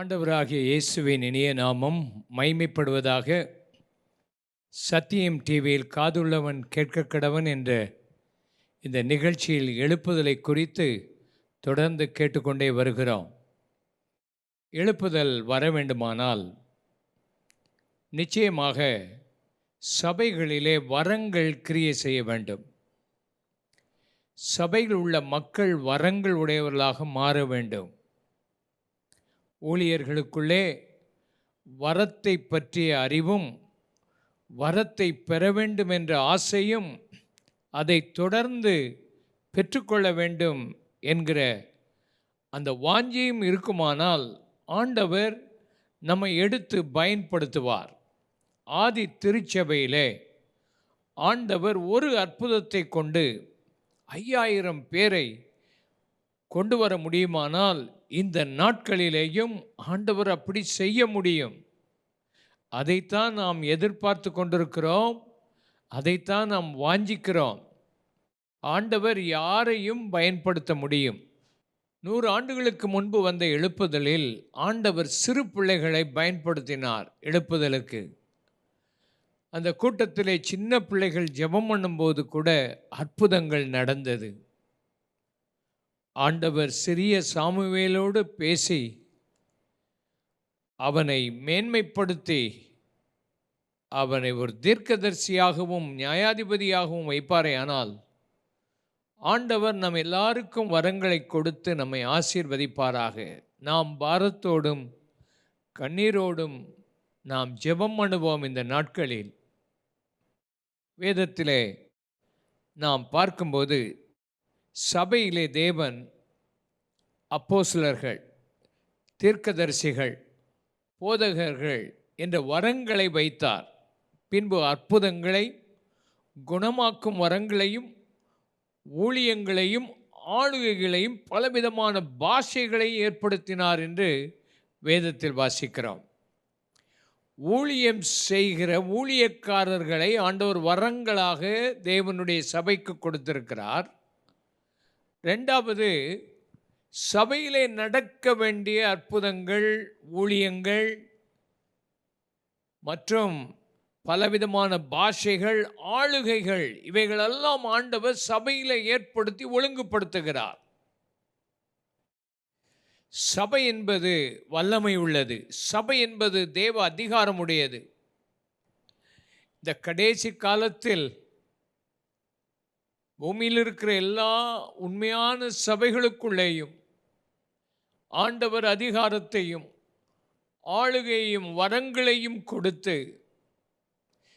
ஆண்டவராகிய இயேசுவின் இனிய நாமம் மைமைப்படுவதாக சத்தியம் டிவியில் காதுள்ளவன் கேட்க கடவன் என்ற இந்த நிகழ்ச்சியில் எழுப்புதலை குறித்து தொடர்ந்து கேட்டுக்கொண்டே வருகிறோம். எழுப்புதல் வர வேண்டுமானால் நிச்சயமாக சபைகளிலே வரங்கள் கிரியை செய்ய வேண்டும். சபையில் உள்ள மக்கள் வரங்கள் உடையவர்களாக மாற வேண்டும். ஊழியர்களுக்குள்ளே வரத்தை பற்றிய அறிவும் வரத்தை பெற வேண்டும் என்ற ஆசையும் அதை தொடர்ந்து பெற்றுக்கொள்ள வேண்டும் என்கிற அந்த வாஞ்சியும் இருக்குமானால் ஆண்டவர் நம்மை எடுத்து பயன்படுத்துவார். ஆதி திருச்சபையிலே ஆண்டவர் ஒரு அற்புதத்தை கொண்டு ஐயாயிரம் பேரை கொண்டு வர முடியுமானால் இந்த நாட்களிலேயும் ஆண்டவர் அப்படி செய்ய முடியும். அதைத்தான் நாம் எதிர்பார்த்து கொண்டிருக்கிறோம். அதைத்தான் நாம் வாஞ்சிக்கிறோம். ஆண்டவர் யாரையும் பயன்படுத்த முடியும். நூறு ஆண்டுகளுக்கு முன்பு வந்த எழுப்புதலில் ஆண்டவர் சிறு பிள்ளைகளை பயன்படுத்தினார் எழுப்புதலுக்கு. அந்த கூட்டத்திலே சின்ன பிள்ளைகள் ஜெபம் பண்ணும்போது கூட அற்புதங்கள் நடந்தது. ஆண்டவர் சிறிய சாமுவேலோடு பேசி அவனை மேன்மைப்படுத்தி அவனை ஒரு தீர்க்கதரிசியாகவும் நியாயாதிபதியாகவும் வைப்பாரே. ஆனால் ஆண்டவர் நம் எல்லாருக்கும் வரங்களை கொடுத்து நம்மை ஆசீர்வதிப்பாராக. நாம் பாரத்தோடும் கண்ணீரோடும் நாம் ஜெபம் பண்ணுவோம் இந்த நாட்களில். வேதத்திலே நாம் பார்க்கும்போது சபையிலே தேவன் அப்போசிலர்கள் தீர்க்கதரிசிகள் போதகர்கள் என்ற வரங்களை வைத்தார். பின்பு அற்புதங்களை குணமாக்கும் வரங்களையும் ஊழியங்களையும் ஆளுகைகளையும் பலவிதமான பாஷைகளையும் ஏற்படுத்தினார் என்று வேதத்தில் வாசிக்கிறோம். ஊழியம் செய்கிற ஊழியக்காரர்களை ஆண்டவர் வரங்களாக தேவனுடைய சபைக்கு கொடுத்திருக்கிறார். ரெண்டாவது சபையிலே நடக்க வேண்டிய அற்புதங்கள் ஊழியங்கள் மற்றும் பலவிதமான பாஷைகள் ஆளுகைகள் இவைகளெல்லாம் ஆண்டவர் சபையில் ஏற்படுத்தி ஒழுங்குபடுத்துகிறார். சபை என்பது வல்லமை உள்ளது. சபை என்பது தேவ அதிகாரமுடையது இந்த கடைசி காலத்தில் பூமியில் இருக்கிற எல்லா உண்மையான சபைகளுக்குள்ளேயும் ஆண்டவர் அதிகாரத்தையும் ஆளுகையும் வரங்களையும் கொடுத்து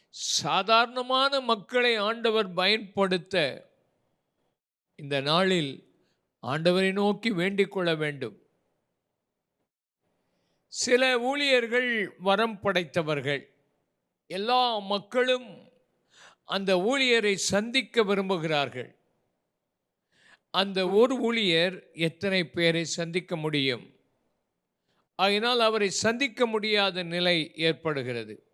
சாதாரணமான மக்களை ஆண்டவர் பயன்படுத்த இந்த நாளில் ஆண்டவரை நோக்கி வேண்டிக் கொள்ள வேண்டும். சில ஊழியர்கள் வரம் படைத்தவர்கள் எல்லா மக்களும் அந்த ஊழியரை சந்திக்க விரும்புகிறார்கள். அந்த ஒரு ஊழியர் எத்தனை பேரை சந்திக்க முடியும்? ஆகினால் அவரை சந்திக்க முடியாத நிலை ஏற்படுகிறது.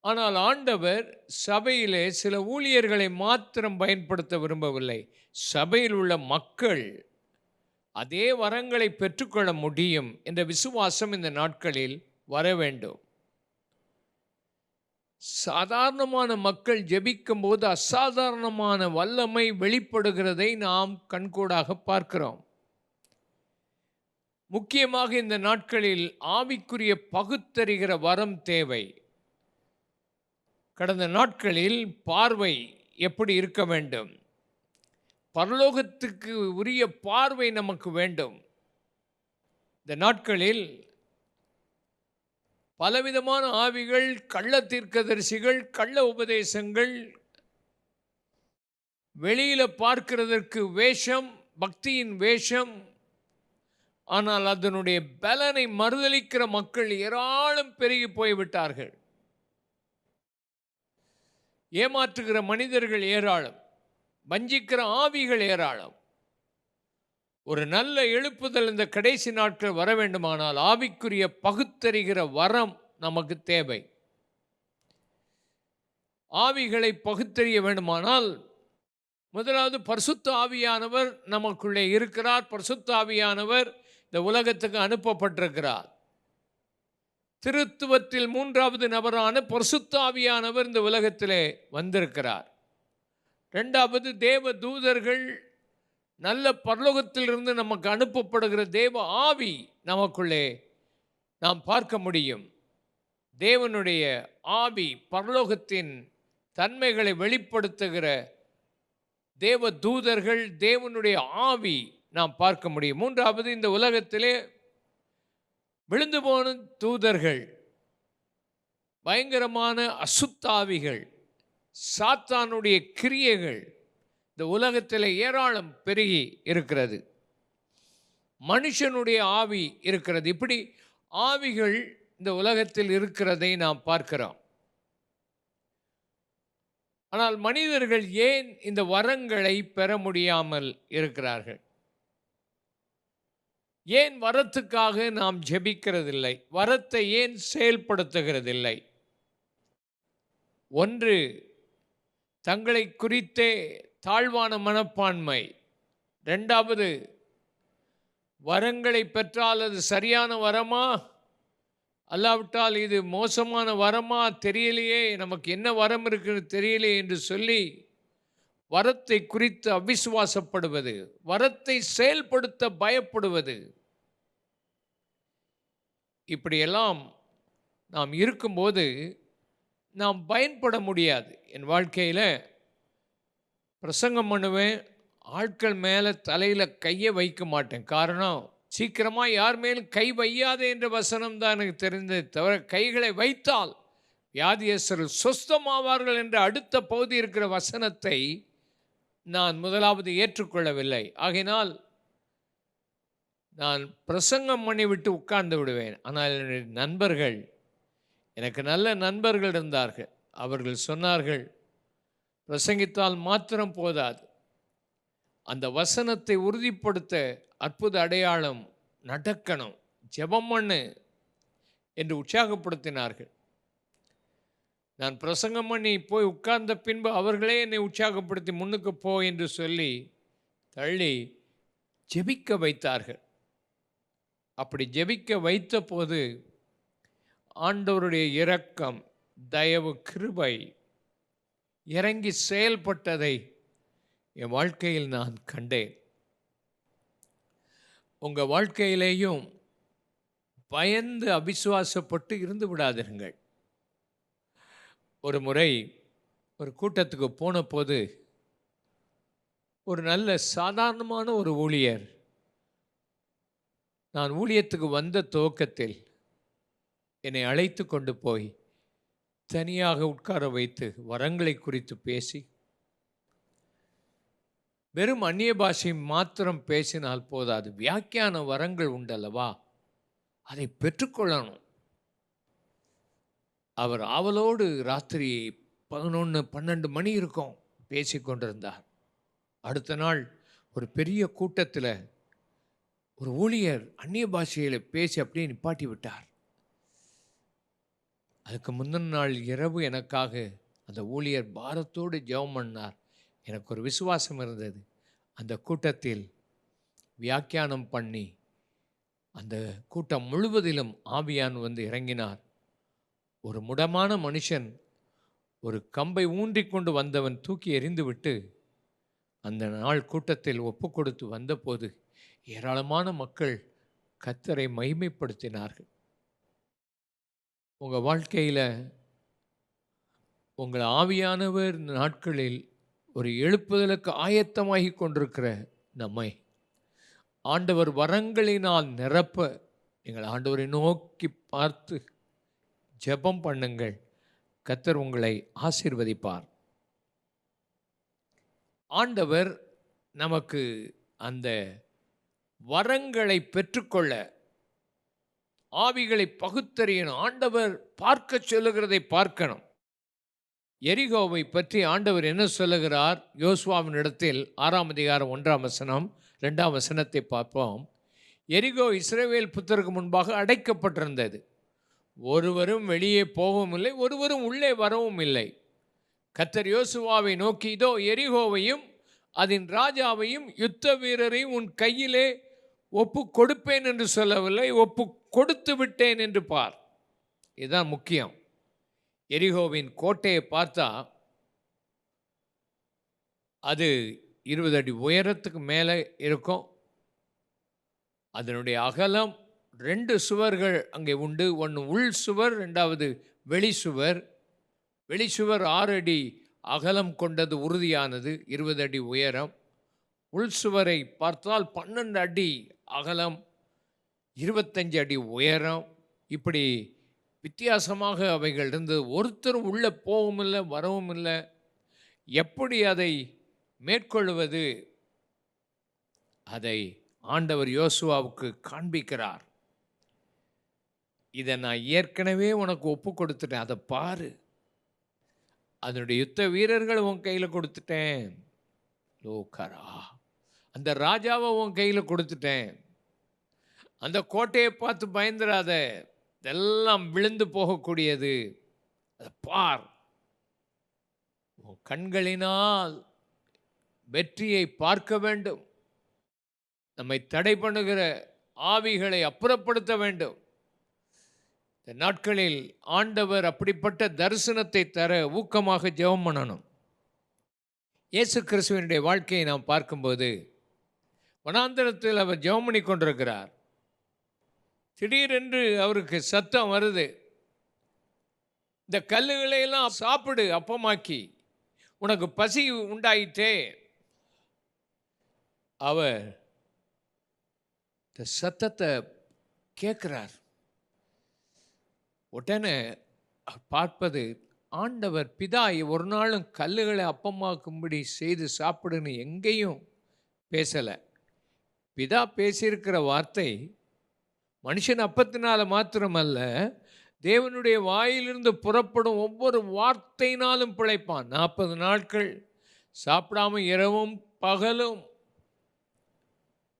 ஆனால் ஆண்டவர் சபையிலே சில ஊழியர்களை மாத்திரம் பயன்படுத்த விரும்பவில்லை. சபையில் உள்ள மக்கள் அதே வரங்களை பெற்றுக்கொள்ள முடியும் என்ற விசுவாசம் இந்த நாட்களில் வர வேண்டும். சாதாரணமான மக்கள் ஜெபிக்கும் போது அசாதாரணமான வல்லமை வெளிப்படுகிறதை நாம் கண்கூடாக பார்க்கிறோம். முக்கியமாக இந்த நாட்களில் ஆவிக்குரிய பகுத்தறிகிற வரம் தேவை. கடந்த நாட்களில் பார்வை எப்படி இருக்க வேண்டும்? பரலோகத்துக்கு உரிய பார்வை நமக்கு வேண்டும். இந்த நாட்களில் பலவிதமான ஆவிகள் கள்ள தீர்க்கதரிசிகள் கள்ள உபதேசங்கள் வெளியில் பார்க்கிறதற்கு வேஷம் பக்தியின் வேஷம். ஆனால் அதனுடைய பலனை மறுதளிக்கிற மக்கள் ஏராளம் பெருகி போய்விட்டார்கள். ஏமாற்றுகிற மனிதர்கள் ஏராளம் வஞ்சிக்கிற ஆவிகள் ஏராளம். ஒரு நல்ல எழுப்புதல் இந்த கடைசி நாட்கள் வர வேண்டுமானால் ஆவிக்குரிய பகுத்தறிகிற வரம் நமக்கு தேவை. ஆவிகளை பகுத்தறிய வேண்டுமானால் முதலாவது பரிசுத்த ஆவியானவர் நமக்குள்ளே இருக்கிறார். பரிசுத்த ஆவியானவர் இந்த உலகத்துக்கு அனுப்பப்பட்டிருக்கிறார். திருத்துவத்தில் மூன்றாவது நபரான பரிசுத்தாவியானவர் இந்த உலகத்திலே வந்திருக்கிறார். ரெண்டாவது தேவ தூதர்கள் நல்ல பரலோகத்திலிருந்து நமக்கு அனுப்பப்படுகிற தேவ ஆவி நமக்குள்ளே நாம் பார்க்க முடியும். தேவனுடைய ஆவி பரலோகத்தின் தன்மைகளை வெளிப்படுத்துகிற தேவ தூதர்கள் தேவனுடைய ஆவி நாம் பார்க்க முடியும். மூன்றாவது இந்த உலகத்திலே விழுந்து போன தூதர்கள் பயங்கரமான அசுத்தாவிகள் சாத்தானுடைய கிரியைகள் இந்த உலகத்தில் ஏராளம் பெருகி இருக்கிறது. மனுஷனுடைய ஆவி இருக்கிறது. இப்படி ஆவிகள் இந்த உலகத்தில் இருக்கிறதை நாம் பார்க்கிறோம். ஆனால் மனிதர்கள் ஏன் இந்த வரங்களை பெற முடியாமல் இருக்கிறார்கள்? ஏன் வரத்துக்காக நாம் ஜெபிக்கிறதில்லை? வரத்தை ஏன் செயல்படுத்துகிறதில்லை? ஒன்று தங்களை குறித்தே தாழ்வான மனப்பான்மை. ரெண்டாவது வரங்களை பெற்றால் அது சரியான வரமா? அல்லாவிட்டால் இது மோசமான வரமா? தெரியலையே. நமக்கு என்ன வரம் இருக்குன்னு தெரியலையே என்று சொல்லி வரத்தை குறித்து அவிசுவாசப்படுவது வரத்தை செயல்படுத்த பயப்படுவது. இப்படியெல்லாம் நாம் இருக்கும்போது நாம் பயன்பட முடியாது. என் வாழ்க்கையில் பிரசங்கம் பண்ணுவேன் ஆட்கள் மேலே தலையில் கையை வைக்க மாட்டேன். காரணம் சீக்கிரமாக யார் மேலும் கை வையாதே என்ற வசனம் தான் எனக்கு தெரிந்தது தவிர கைகளை வைத்தால் வியாதியஸ்தர்கள் சொஸ்தமாவார்கள் என்ற அடுத்த பகுதி இருக்கிற வசனத்தை நான் முதலாவது ஏற்றுக்கொள்ளவில்லை. ஆகினால் நான் பிரசங்கம் பண்ணிவிட்டு உட்கார்ந்து விடுவேன். ஆனால் என்னுடைய நண்பர்கள் எனக்கு நல்ல நண்பர்கள் இருந்தார்கள். அவர்கள் சொன்னார்கள் பிரசங்கித்தால் மாத்திரம் போதாது. அந்த வசனத்தை உறுதிப்படுத்த அற்புத அடையாளம் நடக்கணும். ஜெபம் பண்ணு என்று உற்சாகப்படுத்தினார்கள். நான் பிரசங்கம் பண்ணி போய் உட்கார்ந்த பின்பு அவர்களே என்னை உற்சாகப்படுத்தி முன்னுக்கு போ என்று சொல்லி தள்ளி ஜெபிக்க வைத்தார்கள். அப்படி ஜெபிக்க வைத்த போது ஆண்டவருடைய இரக்கம் தயவு கிருபை இறங்கி செயல்பட்டதை என் வாழ்க்கையில் நான் கண்டேன். உங்கள் வாழ்க்கையிலேயும் பயந்து அபிசுவாசப்பட்டு இருந்து விடாதிருங்கள். ஒரு முறை ஒரு கூட்டத்துக்கு போன போது ஒரு நல்ல சாதாரணமான ஒரு ஊழியர் நான் ஊழியத்துக்கு வந்த துவக்கத்தில் என்னை அழைத்து கொண்டு போய் தனியாக உட்கார வைத்து வரங்களை குறித்து பேசி வெறும் அந்நிய பாஷை மாத்திரம் பேசினால் போதாது வியாக்கியான வரங்கள் உண்டல்லவா? அதை பெற்றுக்கொள்ளணும். அவர் ஆவலோடு ராத்திரி பதினொன்று பன்னெண்டு மணி இருக்கும் பேசி கொண்டிருந்தார். அடுத்த நாள் ஒரு பெரிய கூட்டத்தில் ஒரு ஊழியர் அந்நிய பாஷையில் பேசி அப்படியே நிப்பாட்டி விட்டார். அதுக்கு முந்தின நாள் இரவு எனக்காக அந்த ஊழியர் பாரத்தோடு ஜெபம் பண்ணார். எனக்கு ஒரு விசுவாசம் இருந்தது. அந்த கூட்டத்தில் வியாக்கியானம் பண்ணி அந்த கூட்டம் முழுவதிலும் ஆவியான் வந்து இறங்கினார். ஒரு முடமான மனுஷன் ஒரு கம்பை ஊன்றிக்கொண்டு வந்தவன் தூக்கி எறிந்துவிட்டு அந்த நாள் கூட்டத்தில் ஒப்பு கொடுத்து வந்தபோது ஏராளமான மக்கள் கத்தரை மகிமைப்படுத்தினார்கள். உங்கள் வாழ்க்கையில் உங்கள் ஆவியானவர் இந்த நாட்களில் ஒரு எழுப்புதலுக்கு ஆயத்தமாகி கொண்டிருக்கிற நம்மை ஆண்டவர் வரங்களினால் நிரப்ப நீங்கள் ஆண்டவரை நோக்கி பார்த்து ஜெபம் பண்ணுங்கள். கத்தர் உங்களை ஆசிர்வதிப்பார். ஆண்டவர் நமக்கு அந்த வரங்களை பெற்றுக்கொள்ள ஆவிகளை பகுத்தறியணும். ஆண்டவர் பார்க்க சொல்லுகிறதை பார்க்கணும். எரிகோவை பற்றி ஆண்டவர் என்ன சொல்லுகிறார்? யோசுவாவின் இடத்தில் ஆறாம் அதிகாரம் ஒன்றாம் வசனம் ரெண்டாம் வசனத்தை பார்ப்போம். எரிகோ இஸ்ரவேல் புத்தருக்கு முன்பாக அடைக்கப்பட்டிருந்தது. ஒருவரும் வெளியே போகவும் இல்லை ஒருவரும் உள்ளே வரவும் இல்லை. கத்தர் யோசுவாவை நோக்கி இதோ எரிகோவையும் அதன் ராஜாவையும் யுத்த வீரரையும் உன் கையிலே ஒப்பு கொடுப்பேன் என்று சொல்லவில்லை ஒப்பு கொடுத்து விட்டேன் என்று பார். இதுதான் முக்கியம். எரிகோவின் கோட்டையை பார்த்தா அது இருபது அடி உயரத்துக்கு மேலே இருக்கும். அதனுடைய அகலம் ரெண்டு சுவர்கள் அங்கே உண்டு. ஒன்று உள் சுவர் ரெண்டாவது வெளி சுவர். வெளி சுவர் ஆறு அடி அகலம் கொண்டது உறுதியானது இருபது அடி உயரம். உள் சுவரை பார்த்தால் பன்னெண்டு அடி அகலம் இருபத்தஞ்சு அடி உயரம் இப்படி வித்தியாசமாக அவைகள் இருந்து ஒருத்தரும் உள்ளே போகவும் இல்லை வரவும் இல்லை எப்படி அதை மேற்கொள்வது? அதை ஆண்டவர் யோசுவாவுக்கு காண்பிக்கிறார். இதை நான் ஏற்கனவே உனக்கு ஒப்பு கொடுத்துட்டேன். அதை பாரு. அதனுடைய யுத்த வீரர்கள் உன் கையில் கொடுத்துட்டேன். லோகரா. அந்த ராஜாவை உன் கையில் கொடுத்துட்டேன். அந்த கோட்டையை பார்த்து பயந்துராத இதெல்லாம் விழுந்து போகக்கூடியது. அதை பார். உன் கண்களினால் வெற்றியை பார்க்க வேண்டும். நம்மை தடை பண்ணுகிற ஆவிகளை அப்புறப்படுத்த வேண்டும். இந்த நாட்களில் ஆண்டவர் அப்படிப்பட்ட தரிசனத்தை தர ஊக்கமாக ஜெபம் பண்ணணும். இயேசு கிறிஸ்துவனுடைய வாழ்க்கையை நாம் பார்க்கும்போது வனாந்திரத்தில் அவர் ஜெபம் பண்ணி கொண்டிருக்கிறார். திடீரென்று அவருக்கு சத்தம் வருது. இந்த கல்லுகளையெல்லாம் சாப்பிடு அப்பமாக்கி. உனக்கு பசி உண்டாயிட்டே அவர் இந்த சத்தத்தை கேட்குறார். உடனே பார்ப்பது ஆண்டவர் பிதா ஒரு நாளும் கல்லுகளை அப்பமாக்கும்படி செய்து சாப்பிடுன்னு எங்கேயும் பேசலை. பிதா பேசியிருக்கிற வார்த்தை மனுஷன் அப்பத்தினால மாத்திரமல்ல தேவனுடைய வாயிலிருந்து புறப்படும் ஒவ்வொரு வார்த்தையினாலும் பிழைப்பான். நாற்பது நாட்கள் சாப்பிடாம இரவும் பகலும்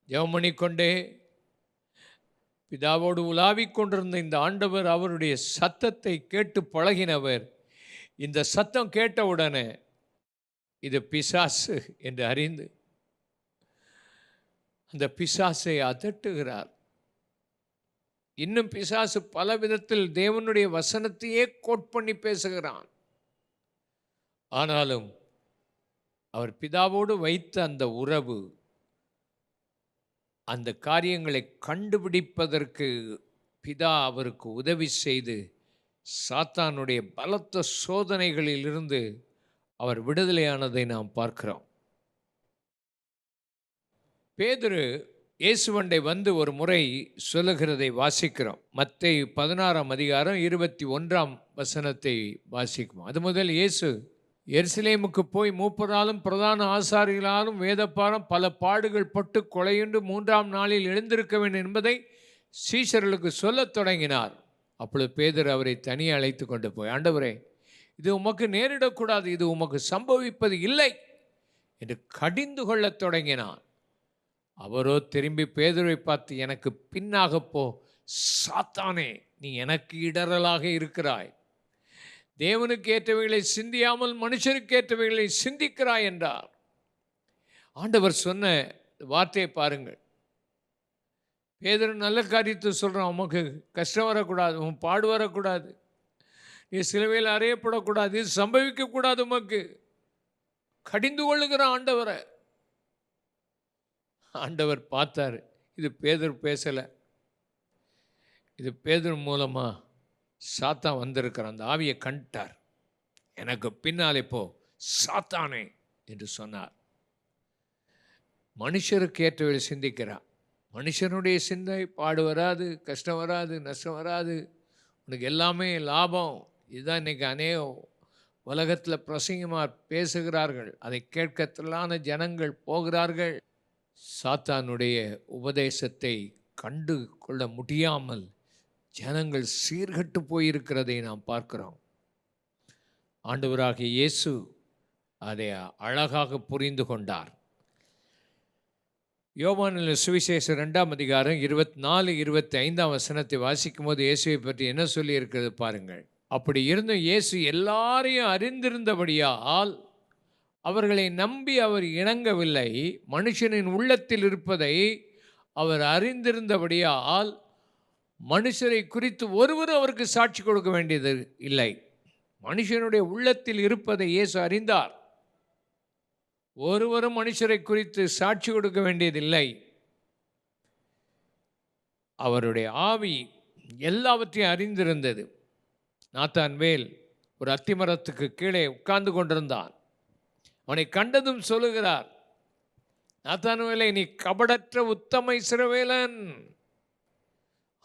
ஜெபம் பண்ணிக்கொண்டே பிதாவோடு உலாவிக் கொண்டிருந்த இந்த ஆண்டவர் அவருடைய சத்தத்தை கேட்டு பழகினவர். இந்த சத்தம் கேட்டவுடனே இது பிசாசு என்று அறிந்து அந்த பிசாசை அதட்டுகிறார். இன்னும் பிசாசு பல விதத்தில் தேவனுடைய வசனத்தையே கோட் பண்ணி பேசுகிறான். ஆனாலும் அவர் பிதாவோடு வைத்த அந்த உறவு அந்த காரியங்களை கண்டுபிடிப்பதற்கு பிதா அவருக்கு உதவி செய்து சாத்தானுடைய பலத்த சோதனைகளிலிருந்து அவர் விடுதலையானதை நாம் பார்க்கிறோம். பேதுரு இயேசுவண்டை வந்து ஒரு முறை சொல்லுகிறதை வாசிக்கிறோம். மற்ற பதினாறாம் அதிகாரம் இருபத்தி ஒன்றாம் வசனத்தை வாசிக்கும் அது முதல் இயேசு எருசலேமுக்கு போய் மூப்பராலும் பிரதான ஆசாரிகளாலும் வேதப்பாரம் பல பாடுகள் பட்டு கொலையுண்டு மூன்றாம் நாளில் எழுந்திருக்க வேண்டும் என்பதை சீஷர்களுக்கு சொல்லத் தொடங்கினார். அப்பொழுது பேதர் அவரை தனியே அழைத்து கொண்டு போய் ஆண்டவரே இது உமக்கு நேரிடக்கூடாது இது உமக்கு சம்பவிப்பது இல்லை என்று கடிந்து கொள்ளத் தொடங்கினான் அவரோ திரும்பி பேதுரை பார்த்து எனக்கு பின்னாக போ சாத்தானே நீ எனக்கு இடரலாக இருக்கிறாய். தேவனுக்கு ஏற்றவைகளை சிந்தியாமல் மனுஷருக்கு ஏற்றவைகளை சிந்திக்கிறாய் என்றார். ஆண்டவர் சொன்ன வார்த்தையை பாருங்கள். பேதர் நல்ல காரியத்தை சொல்கிறான் உமக்கு கஷ்டம் வரக்கூடாது உன் பாடு வரக்கூடாது. நீ சிலுவையில் அறையப்படக்கூடாது இது சம்பவிக்கக்கூடாது உமக்கு. கடிந்து கொள்ளுகிற ஆண்டவரை. ஆண்டவர் பார்த்தார். இது பேதர் பேசலை. இது பேதர் மூலமாக சாத்தான் வந்திருக்கிறான் அந்த ஆவியை கண்டார். எனக்கு பின்னாலே இப்போ சாத்தானே என்று சொன்னார். மனுஷருக்கு ஏற்றவரை சிந்திக்கிறான் மனுஷனுடைய சிந்தை பாடு வராது கஷ்டம் வராது நஷ்டம் வராது. உனக்கு எல்லாமே லாபம். இதுதான் இன்றைக்கி அநேக உலகத்தில் பிரசங்கமாக பேசுகிறார்கள். அதை கேட்கத்திலான ஜனங்கள் போகிறார்கள். சாத்தானுடைய உபதேசத்தை கண்டு கொள்ள முடியாமல் ஜனங்கள் சீர்கட்டு போயிருக்கிறதை நாம் பார்க்கிறோம். ஆண்டவராகிய இயேசு அதை அழகாக புரிந்து கொண்டார். யோவானில் சுவிசேஷம் ரெண்டாம் அதிகாரம் இருபத்தி நாலு இருபத்தி ஐந்தாம் வசனத்தை வாசிக்கும் போது இயேசுவை பற்றி என்ன சொல்லியிருக்கிறது பாருங்கள். அப்படி இருந்தும் இயேசு எல்லாரையும் அறிந்திருந்தபடியால் அவர்களை நம்பி அவர் இணங்கவில்லை. மனுஷனின் உள்ளத்தில் இருப்பதை அவர் அறிந்திருந்தபடியால் மனுஷரை குறித்து ஒருவரும் அவருக்கு சாட்சி கொடுக்க வேண்டியது இல்லை. மனுஷனுடைய உள்ளத்தில் இருப்பதை இயேசு அறிந்தார். ஒருவரும் மனுஷரை குறித்து சாட்சி கொடுக்க வேண்டியதில்லை. அவருடைய ஆவி எல்லாவற்றையும் அறிந்திருந்தது. நாத்தான் வேல் ஒரு அத்திமரத்துக்கு கீழே உட்கார்ந்து கொண்டிருந்தான். உன்னை கண்டதும் சொல்லுகிறார் நாத்தானுவேலை நீ கபடற்ற உத்தம இஸ்ரவேலன்.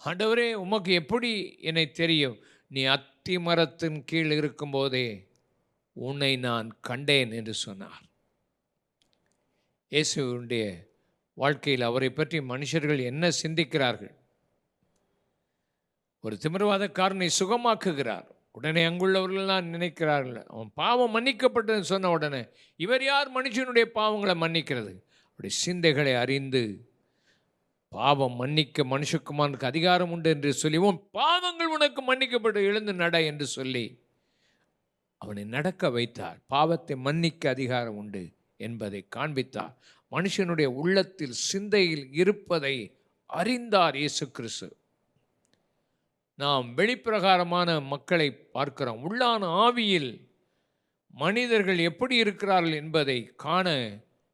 ஆண்டவரே உமக்கு எப்படி என்னை தெரியும்? நீ அத்தி மரத்தின் கீழ் இருக்கும்போதே உன்னை நான் கண்டேன் என்று சொன்னார். இயேசுடைய வாழ்க்கையில் அவரை பற்றி மனுஷர்கள் என்ன சிந்திக்கிறார்கள்? ஒரு திமிரவாதக்காரனை சுகமாக்குகிறார். உடனே அங்குள்ளவர்கள்லாம் நினைக்கிறார்கள். அவன் பாவம் மன்னிக்கப்பட்டதுன்னு சொன்ன உடனே இவர் யார் மனுஷனுடைய பாவங்களை மன்னிக்கிறது? அப்படி சிந்தைகளை அறிந்து பாவம் மன்னிக்க மனுஷகுமாருக்கு அதிகாரம் உண்டு என்று சொல்லி உன் பாவங்கள் உனக்கு மன்னிக்கப்பட்டு எழுந்து நட என்று சொல்லி அவனை நடக்க வைத்தார். பாவத்தை மன்னிக்க அதிகாரம் உண்டு என்பதை காண்பித்தார். மனுஷனுடைய உள்ளத்தில் சிந்தையில் இருப்பதை அறிந்தார் இயேசு கிறிஸ்து. நாம் வெளிப்பிரகாரமான மக்களை பார்க்கிறோம். உள்ளான ஆவியில் மனிதர்கள் எப்படி இருக்கிறார்கள் என்பதை காண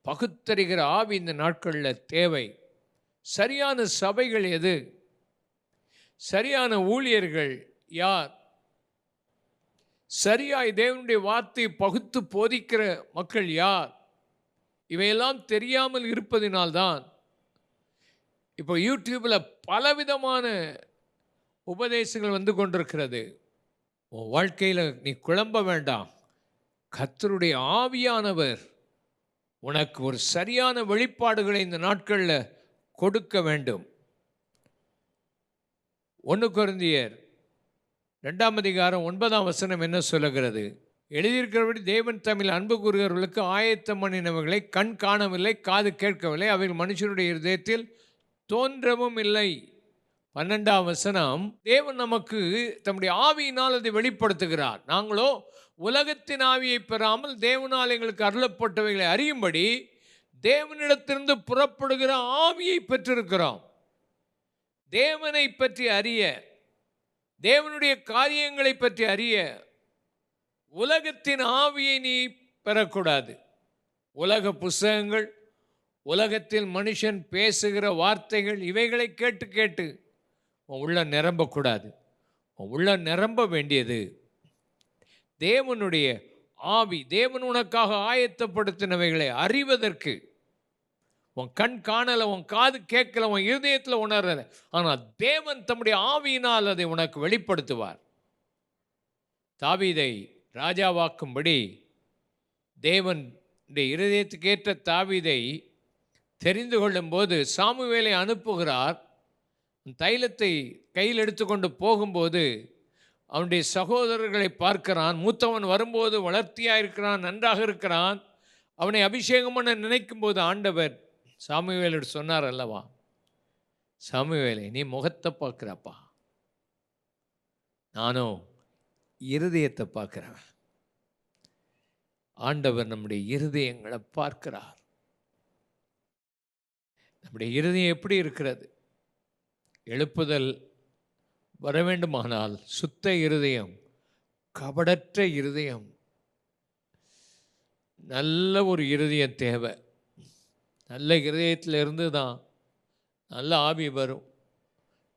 பகுத்தறிகிற ஆவி இந்த நாட்களில் தேவை. சரியான சபைகள் எது? சரியான ஊழியர்கள் யார்? சரியாய் தேவனுடைய வார்த்தை பகுத்து போதிக்கிற மக்கள் யார்? இவையெல்லாம் தெரியாமல் இருப்பதினால்தான் இப்போ யூடியூப்பில் பலவிதமான உபதேசங்கள் வந்து கொண்டிருக்கிறது. உன் வாழ்க்கையில் நீ குழம்ப வேண்டாம். கத்தருடைய ஆவியானவர் உனக்கு ஒரு சரியான வெளிப்பாடுகளை இந்த நாட்களில் கொடுக்க வேண்டும். ஒன்று குருந்தியர் ரெண்டாம் அதிகாரம் ஒன்பதாம் வசனம் என்ன சொல்லுகிறது? எழுதியிருக்கிறபடி தேவன் தமிழ் அன்பு கூறுகிறவர்களுக்கு ஆயத்தம் பண்ணினவர்களை கண் காணவில்லை காது கேட்கவில்லை. அவைகள் மனுஷனுடைய இருதயத்தில் தோன்றவும் இல்லை. பன்னெண்டாம் வசனம் தேவன் நமக்கு தம்முடைய ஆவியினால் அதை வெளிப்படுத்துகிறார். நாங்களோ உலகத்தின் ஆவியை பெறாமல் தேவனால் எங்களுக்கு அருளப்பட்டவைகளை அறியும்படி தேவனிடத்திலிருந்து புறப்படுகிற ஆவியை பெற்றிருக்கிறோம். தேவனை பற்றி அறிய தேவனுடைய காரியங்களை பற்றி அறிய உலகத்தின் ஆவியை நீ பெறக்கூடாது. உலக புஸ்தகங்கள் உலகத்தில் மனுஷன் பேசுகிற வார்த்தைகள் இவைகளை கேட்டு கேட்டு உன் உள்ள நிரம்பக்கூடாது. உன் உள்ள நிரம்ப வேண்டியது தேவனுடைய ஆவி. தேவன் உனக்காக ஆயத்தப்படுத்தினவைகளை அறிவதற்கு. உன் கண் காணலை உன் காது கேட்கல உன் இருதயத்தில் உணரலை. ஆனால் தேவன் தம்முடைய ஆவியினால் அதை உனக்கு வெளிப்படுத்துவார். தாவீதை ராஜாவாக்கும்படி தேவன் இருதயத்துக்கு இருதயத்துக்கேற்ற தாவீதை தெரிந்து கொள்ளும்போது சாமுவேலை அனுப்புகிறார். தைலத்தை கையில் எடுத்துக்கொண்டு போகும்போது அவனுடைய சகோதரர்களை பார்க்கிறான். மூத்தவன் வரும்போது வளர்த்தியாக இருக்கிறான் நன்றாக இருக்கிறான். அவனை அபிஷேகம் பண்ண நினைக்கும் போது ஆண்டவர் சாமுவேலோடு சொன்னார் அல்லவா? சாமிவேலை நீ முகத்தை பார்க்குறப்பா. நானும் இருதயத்தை பார்க்குறேன் ஆண்டவர் நம்முடைய இருதயங்களை பார்க்கிறார். நம்முடைய இருதயம் எப்படி இருக்கிறது? எழுப்புதல் வர வேண்டுமானால் சுத்த இருதயம் கபடற்ற இருதயம். நல்ல ஒரு இருதயம் தேவை. நல்ல இருதயத்தில் இருந்து தான் நல்ல ஆவி வரும்.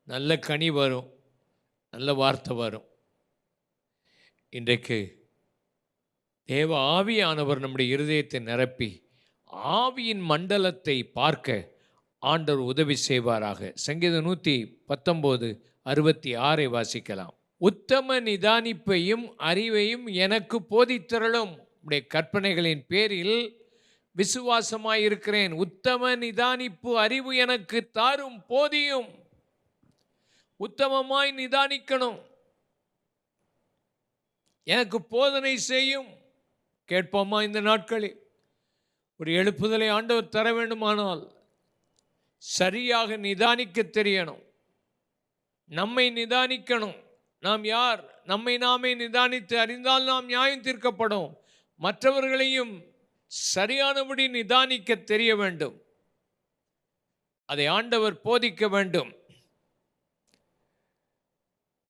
நல்ல கனி வரும். நல்ல வார்த்தை வரும். இன்றைக்கு தேவ ஆவியானவர் நம்முடைய இருதயத்தை நிரப்பி ஆவியின் மண்டலத்தை பார்க்க ஆண்டவர் உதவி செய்வாராக. சங்கீதம் நூற்றி பத்தொம்போது அறுபத்தி ஆறை வாசிக்கலாம். உத்தம நிதானிப்பையும் அறிவையும் எனக்கு போதித்தரலும் உடைய கற்பனைகளின் பேரில் விசுவாசமாயிருக்கிறேன். உத்தம நிதானிப்பு அறிவு எனக்கு தாரும் போதியும். உத்தமமாய் நிதானிக்கணும். எனக்கு போதனை செய்யும். கேட்போமா இந்த நாட்களில்? ஒரு எழுப்புதலை ஆண்டவர் தர வேண்டுமானால் சரியாக நிதானிக்க தெரியணும். நம்மை நிதானிக்கணும். நாம் யார்? நம்மை நாமே நிதானித்து அறிந்தால் நாம் நியாயம் தீர்க்கப்படும். மற்றவர்களையும் சரியானபடி நிதானிக்க தெரிய வேண்டும். அதை ஆண்டவர் போதிக்க வேண்டும்.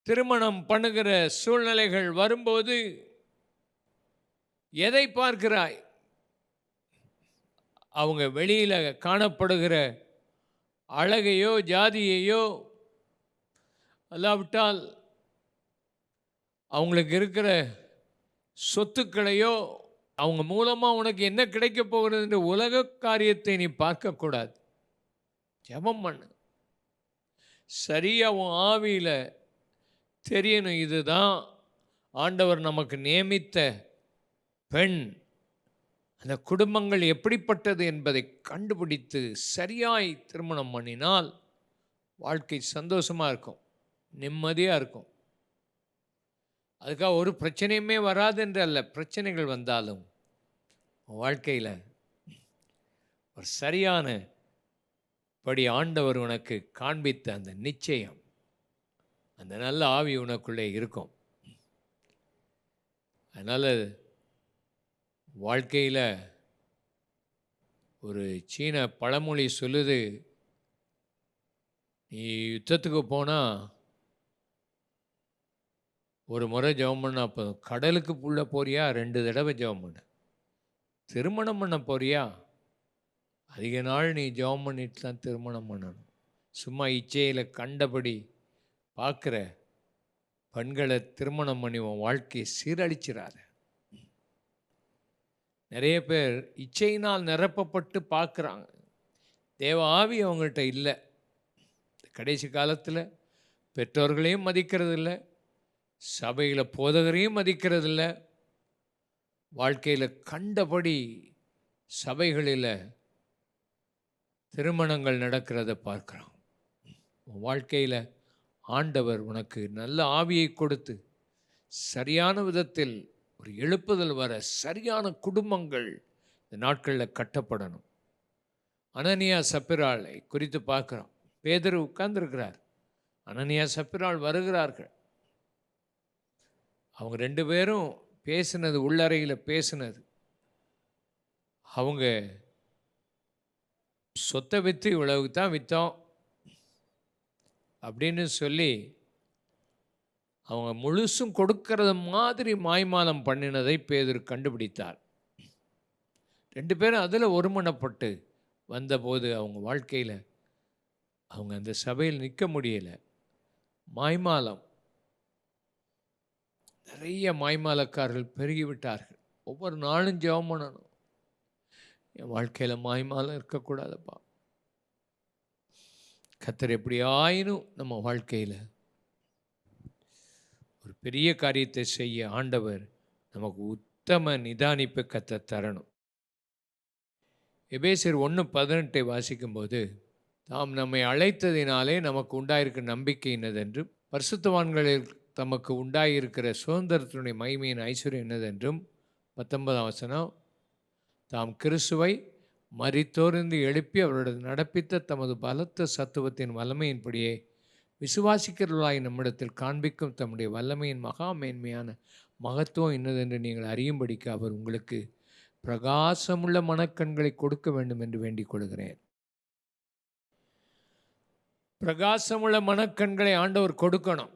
திருமணம் பண்ணுகிற சூழ்நிலைகள் வரும்போது எதை பார்க்கிறாய்? அவங்க வெளியில் காணப்படுகிற அழகையோ ஜாதியையோ அல்லாவிட்டால் அவங்களுக்கு இருக்கிற சொத்துக்களையோ அவங்க மூலமாக உனக்கு என்ன கிடைக்க போகிறதுன்ற உலக காரியத்தை நீ பார்க்கக்கூடாது ஜெபம் பண்ணு. சரியாக உன் ஆவியில் தெரியணும். இதுதான் ஆண்டவர் நமக்கு நியமித்த பெண். அந்த குடும்பங்கள் எப்படிப்பட்டது என்பதை கண்டுபிடித்து சரியாய் திருமணம் பண்ணினால் வாழ்க்கை சந்தோஷமாக இருக்கும் நிம்மதியாக இருக்கும். அதுக்காக ஒரு பிரச்சனையுமே வராது என்று அல்ல பிரச்சனைகள் வந்தாலும் வாழ்க்கையில் ஒரு சரியான படி ஆண்டவர் உனக்கு காண்பித்த அந்த நிச்சயம் அந்த நல்ல ஆவி உனக்குள்ளே இருக்கும். அதனால் வாழ்க்கையில் ஒரு சீன பழமொழி சொல்லுது நீ யுத்தத்துக்கு போனால் ஒரு முறை ஜெபம் பண்ணால் அப்போ கடலுக்கு புள்ள போறியா? ரெண்டு தடவை ஜெபம் பண்ண. திருமணம் பண்ண போறியா? அதிக நாள் நீ ஜெபம் பண்ணிட்டு தான் திருமணம் பண்ணணும். சும்மா இச்சையில் கண்டபடி பார்க்குற பெண்களை திருமணம் பண்ணி உன் வாழ்க்கையை சீரழிச்சிடாத நிறைய பேர் இச்சையினால் நிரப்பப்பட்டு பார்க்குறாங்க. தேவ ஆவி அவங்கள்ட்ட இல்லை. கடைசி காலத்தில் பெற்றோர்களையும் மதிக்கிறது இல்லை சபையில் போதகரையும் மதிக்கிறது இல்லை வாழ்க்கையில் கண்டபடி சபைகளில் திருமணங்கள் நடக்கிறத பார்க்குறோம் உன் வாழ்க்கையில் ஆண்டவர் உனக்கு நல்ல ஆவியை கொடுத்து சரியான விதத்தில் ஒரு எழுப்புதல் வர சரியான குடும்பங்கள் இந்த நாட்களில் கட்டப்படணும். அனனியா சப்பிராளை குறித்து பார்க்குறோம். பேதர் உட்கார்ந்துருக்கிறார். அனனியா சப்பிரால் வருகிறார்கள். அவங்க ரெண்டு பேரும் பேசினது உள்ளறையில் பேசினது. அவங்க சொத்தை விற்று இவ்வளவுக்கு தான் விற்றோம் அப்படின்னு சொல்லி அவங்க முழுசும் கொடுக்கறது மாதிரி மாய்மாலம் பண்ணினதை பேதர் கண்டுபிடித்தார். ரெண்டு பேரும் அதில் ஒருமனப்பட்டு வந்தபோது அவங்க வாழ்க்கையில் அவங்க அந்த சபையில் நிற்க முடியலை. மாய்மாலம். நிறைய மாய்மாலக்காரர்கள் பெருகிவிட்டார்கள். ஒவ்வொரு நாளும் ஜெபம் பண்ணணும். என் வாழ்க்கையில் மாய்மாலம் இருக்கக்கூடாதுப்பா. கத்தர் எப்படி ஆயினும் நம்ம வாழ்க்கையில் ஒரு பெரிய காரியத்தை செய்ய ஆண்டவர் நமக்கு உத்தம நிதானிப்பு கத்த தரணும். எபேசர் ஒன்று பதினெட்டை வாசிக்கும்போது தாம் நம்மை அழைத்ததினாலே நமக்கு உண்டாயிருக்கிற நம்பிக்கை என்னதென்றும் பரிசுத்தவான்களில் தமக்கு உண்டாயிருக்கிற சுதந்திரத்தினுடைய மகிமையின் ஐஸ்வர்யம் என்னதென்றும் பத்தொன்பதாம் வசனம் தாம் கிறிஸ்துவை மறித்தோர்ந்து எழுப்பி அவரோட நடப்பித்த தமது பலத்த சத்துவத்தின் வல்லமையின்படியே விசுவாசிக்கிறவர்களாய் நம்மிடத்தில் காண்பிக்கும் தம்முடைய வல்லமையின் மகா மேன்மையான மகத்துவம் என்னதென்று நீங்கள் அறியும்படிக்கு அவர் உங்களுக்கு பிரகாசமுள்ள மனக்கண்களை கொடுக்க வேண்டும் என்று வேண்டிக் கொள்கிறேன். பிரகாசமுள்ள மனக்கண்களை ஆண்டவர் கொடுக்கணும்.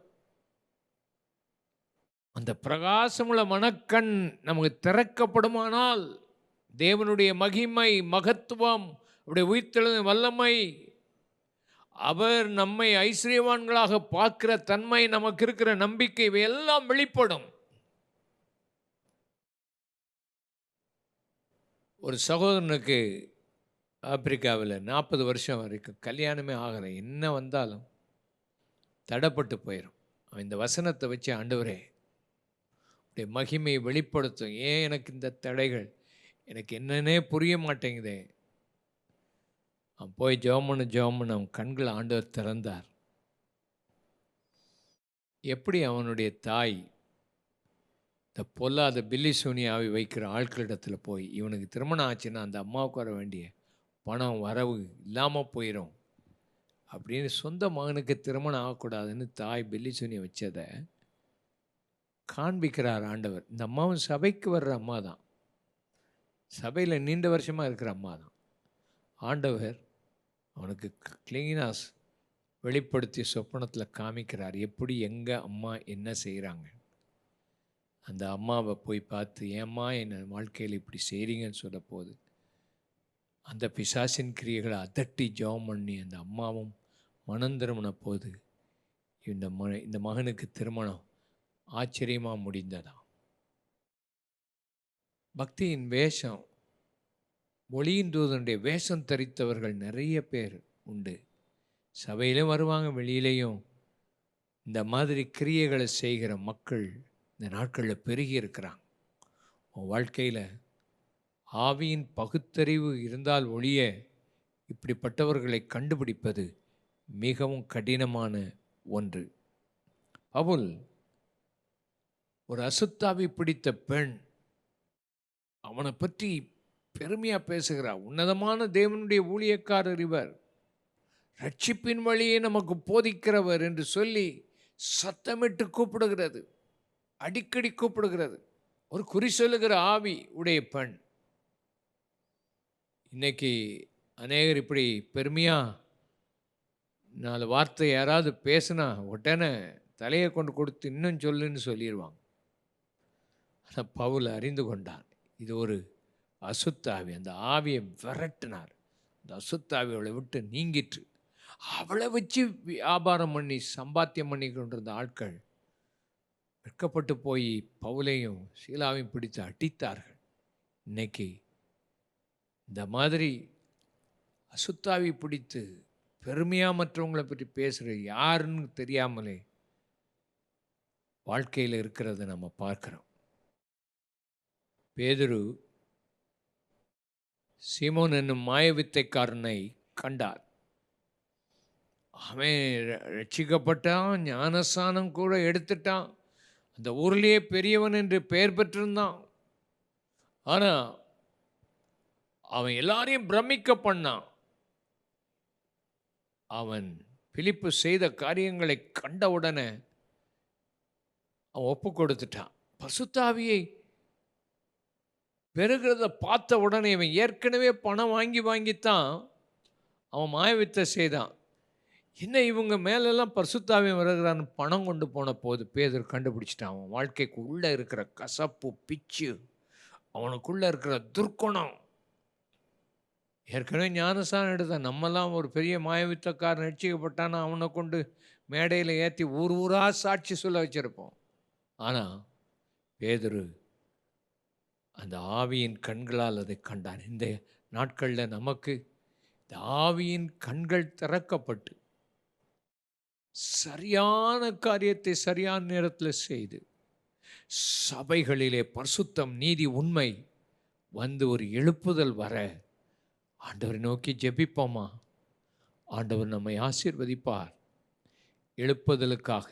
அந்த பிரகாசமுள்ள மனக்கண் நமக்கு திறக்கப்படுமானால் தேவனுடைய மகிமை மகத்துவம் அவருடைய உயிர்த்தெழுந்த வல்லமை அவர் நம்மை ஐஸ்வர்யவான்களாக பார்க்கிற தன்மை நமக்கு இருக்கிற நம்பிக்கை இவையெல்லாம் வெளிப்படும். ஒரு சகோதரனுக்கு ஆப்பிரிக்காவில் நாற்பது வருஷம் வரைக்கும் கல்யாணமே ஆகலை. என்ன வந்தாலும் தடைப்பட்டு போயிடும் அவன் இந்த வசனத்தை வச்சு ஆண்டவரே உடைய மகிமையை வெளிப்படுத்தும். ஏன் எனக்கு இந்த தடைகள்? எனக்கு என்னன்னே புரிய மாட்டேங்குதே. அவன் போய் ஜோமனு ஜோமனு அவன் கண்களை ஆண்டவர் திறந்தார். எப்படி அவனுடைய தாய் இந்த பொல்லாத பில்லி சூனியாவை வைக்கிற ஆட்களிடத்தில் போய் இவனுக்கு திருமணம் ஆச்சுன்னா அந்த அம்மாவுக்கு வர வேண்டிய பணம் வரவு இல்லாமல் போயிடும் அப்படின்னு சொந்த மகனுக்கு திருமணம் ஆகக்கூடாதுன்னு தாய் பில்லி சூனியை வச்சதை காண்பிக்கிறார் ஆண்டவர். இந்த அம்மாவும் சபைக்கு வர்ற அம்மா தான் சபையில் நீண்ட வருஷமாக இருக்கிற அம்மா தான் ஆண்டவர் அவனுக்கு கிளீனாஸ் வெளிப்படுத்தி சொப்பனத்தில் காமிக்கிறார். எப்படி எங்கள் அம்மா என்ன செய்கிறாங்க அந்த அம்மாவை போய் பார்த்து ஏம்மா என்னை வாழ்க்கையில் இப்படி செய்கிறீங்கன்னு சொல்ல போது அந்த பிசாசின் கிரியைகளை அதட்டி ஜெபம் பண்ணி அந்த அம்மாவும் மனம் திரும்பின போது இந்த ம இந்த மகனுக்கு திருமணம் ஆச்சரியமாக முடிந்ததாம். பக்தியின் வேஷம் ஒளியின் தூதனுடைய வேஷம் தரித்தவர்கள் நிறைய பேர் உண்டு. சபையிலும் வருவாங்க வெளியிலையும். இந்த மாதிரி கிரியைகளை செய்கிற மக்கள் இந்த நாட்களில் பெருகி இருக்கிறாங்க. உன் வாழ்க்கையில் ஆவியின் பகுத்தறிவு இருந்தால் ஒழிய இப்படிப்பட்டவர்களை கண்டுபிடிப்பது மிகவும் கடினமான ஒன்று. பவுல் ஒரு அசுத்தாவி பிடித்த பெண். அவனை பற்றி பெருமையாக பேசுகிறார் உன்னதமான தேவனுடைய ஊழியக்காரர் இவர். ரட்சிப்பின் வழியை நமக்கு போதிக்கிறவர் என்று சொல்லி சத்தமிட்டு கூப்பிடுகிறது. அடிக்கடி கூப்பிடுகிறது. ஒரு குறி சொல்லுகிற ஆவி உடைய பெண். இன்னைக்கு அநேகர் இப்படி பெருமையாக நாலு வார்த்தை யாராவது பேசுனா உடனே தலையை கொண்டு கொடுத்து இன்னும் சொல்லுன்னு சொல்லிடுவாங்க ஆனால் பவுல் அறிந்து கொண்டான். இது ஒரு அசுத்தாவி அந்த ஆவியை விரட்டினார். அந்த அசுத்தாவி அவளை விட்டு நீங்கிற்று. அவளை வச்சு வியாபாரம் பண்ணி சம்பாத்தியம் பண்ணி கொண்டிருந்த ஆட்கள் வெட்கப்பட்டு போய் பவுலையும் சீலாவையும் பிடித்து அடித்தார்கள். இன்னைக்கு இந்த மாதிரி அசுத்தாவி பிடித்து பெருமையாக மற்றவங்களை பற்றி பேசுகிற யாருன்னு தெரியாமலே வாழ்க்கையில் இருக்கிறத நம்ம பார்க்குறோம். பேதுரு சீமோன் என்னும் மாயவித்தைக்காரனை கண்டார். அவன் ர- ரட்சிக்கப்பட்டான் ஞானஸ்தானம் கூட எடுத்துட்டான். அந்த ஊர்லேயே பெரியவன் என்று பெயர் பெற்றிருந்தான். ஆனால் அவன் எல்லாரையும் பிரமிக்க பண்ணான். அவன் பிலிப்பு செய்த காரியங்களை கண்டவுடனே அவன் ஒப்பு கொடுத்துட்டான் பசுத்தாவியை பெறுகிறத பார்த்த உடனே இவன் ஏற்கனவே பணம் வாங்கி வாங்கித்தான் அவன் மாயவித்தை செய்தான். என்ன இவங்க மேலெல்லாம் பரிசுத்தாவே வருகிறான்னு பணம் கொண்டு போன போது பேதர் கண்டுபிடிச்சிட்டான். அவன் வாழ்க்கைக்கு உள்ளே இருக்கிற கசப்பு பிச்சு அவனுக்குள்ளே இருக்கிற துர்க்குணம். ஏற்கனவே ஞானசானம் எடுத்தான். நம்மலாம் ஒரு பெரிய மாயவித்தக்காரன் ரட்சிக்கப்பட்டானா அவனை கொண்டு மேடையில் ஏற்றி ஊர் ஊராக சாட்சி சொல்ல வச்சுருப்போம். ஆனால் பேதுரு அந்த ஆவியின் கண்களால் அதை கண்டான். இந்த நாட்களில் நமக்கு இந்த ஆவியின் கண்கள் திறக்கப்பட்டு சரியான காரியத்தை சரியான நேரத்தில் செய்து சபைகளிலே பரிசுத்தம் நீதி உண்மை வந்து ஒரு எழுப்புதல் வர ஆண்டவரை நோக்கி ஜெபிப்போமா? ஆண்டவர் நம்மை ஆசீர்வதிப்பார். எழுப்புதலுக்காக.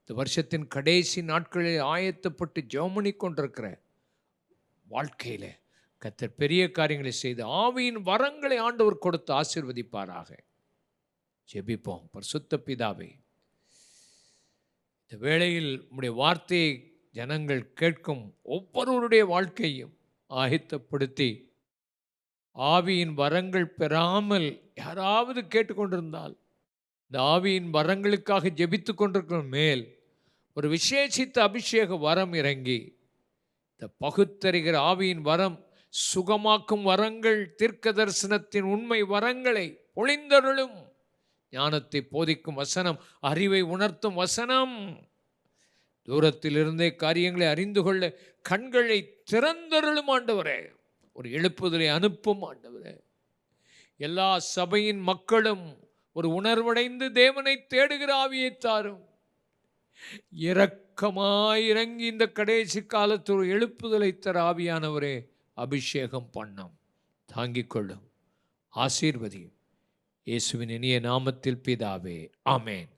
இந்த வருஷத்தின் கடைசி நாட்களில் ஆயத்தப்பட்டு ஜெபமணி கொண்டிருக்கிற வாழ்க்கையில் கத்தர் பெரிய காரியங்களை செய்து ஆவியின் வரங்களை ஆண்டவர் கொடுத்து ஆசீர்வதிப்பாராக. ஜெபிப்போம். பரிசுத்த பிதாவே இந்த வேளையில் உடைய வார்த்தையை ஜனங்கள் கேட்கும் ஒவ்வொருவருடைய வாழ்க்கையும் ஆயத்தப்படுத்தி ஆவியின் வரங்கள் பெறாமல் யாராவது கேட்டுக்கொண்டிருந்தால் இந்த ஆவியின் வரங்களுக்காக ஜெபித்து கொண்டிருக்கிற மேல் ஒரு விசேஷித்த அபிஷேக வரம் இறங்கி இந்த பகுத்தறிகிற ஆவியின் வரம் சுகமாக்கும் வரங்கள் தீர்க்க தரிசனத்தின் உண்மை வரங்களை பொழிந்தருளும். ஞானத்தை போதிக்கும் வசனம் அறிவை உணர்த்தும் வசனம். தூரத்திலிருந்தே காரியங்களை அறிந்து கொள்ள கண்களை திறந்தருளும் ஆண்டவரே. ஒரு எழுப்புதலை அனுப்பும் ஆண்டவரே. எல்லா சபையின் மக்களும் ஒரு உணர்வடைந்து தேவனை தேடுகிற ஆவியை தாரும். இரக்கமாய் இறங்கி இந்த கடைசி காலத்தில் ஒரு எழுப்புதலை தர ஆவியானவரே அபிஷேகம் பண்ணம். தாங்கிக் கொள்ளும். ஆசீர்வதியும். இயேசுவின் இனிய நாமத்தில் பிதாவே. ஆமேன்.